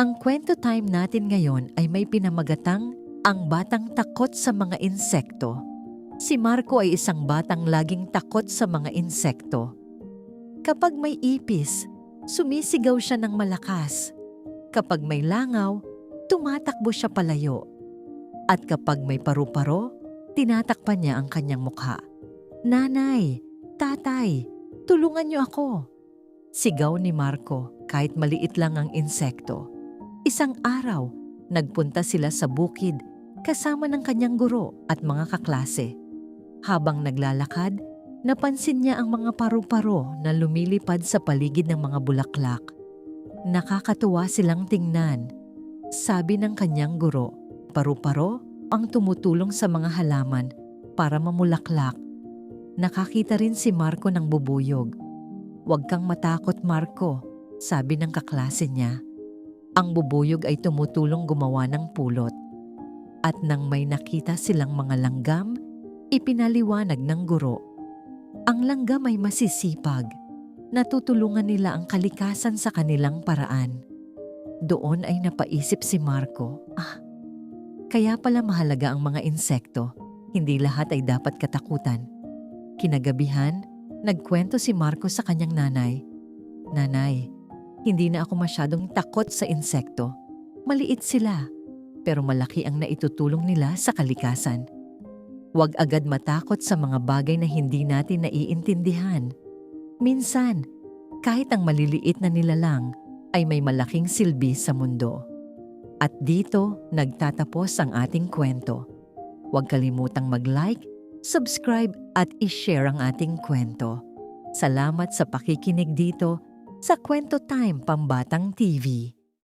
Ang kwento time natin ngayon ay may pinamagatang ang batang takot sa mga insekto. Si Marco ay isang batang laging takot sa mga insekto. Kapag may ipis, sumisigaw siya ng malakas. Kapag may langaw, tumatakbo siya palayo. At kapag may paru-paro, tinatakpan niya ang kanyang mukha. Nanay, tatay, tulungan niyo ako. Sigaw ni Marco kahit maliit lang ang insekto. Isang araw, nagpunta sila sa bukid kasama ng kanyang guro at mga kaklase. Habang naglalakad, napansin niya ang mga paru-paro na lumilipad sa paligid ng mga bulaklak. Nakakatuwa silang tingnan. Sabi ng kanyang guro, paru-paro ang tumutulong sa mga halaman para mamulaklak. Nakakita rin si Marco ng bubuyog. Huwag kang matakot Marco, sabi ng kaklase niya. Ang bubuyog ay tumutulong gumawa ng pulot. At nang may nakita silang mga langgam, ipinaliwanag ng guro. Ang langgam ay masisipag. Natutulungan nila ang kalikasan sa kanilang paraan. Doon ay napaisip si Marco, ah, kaya pala mahalaga ang mga insekto. Hindi lahat ay dapat katakutan. Kinagabihan, nagkwento si Marco sa kanyang nanay. Nanay, hindi na ako masyadong takot sa insekto. Maliit sila, pero malaki ang naitutulong nila sa kalikasan. Huwag agad matakot sa mga bagay na hindi natin naiintindihan. Minsan, kahit ang maliliit na nilalang ay may malaking silbi sa mundo. At dito nagtatapos ang ating kwento. Huwag kalimutang mag-like, subscribe at i-share ang ating kwento. Salamat sa pakikinig dito sa Kwento Time Pambatang TV.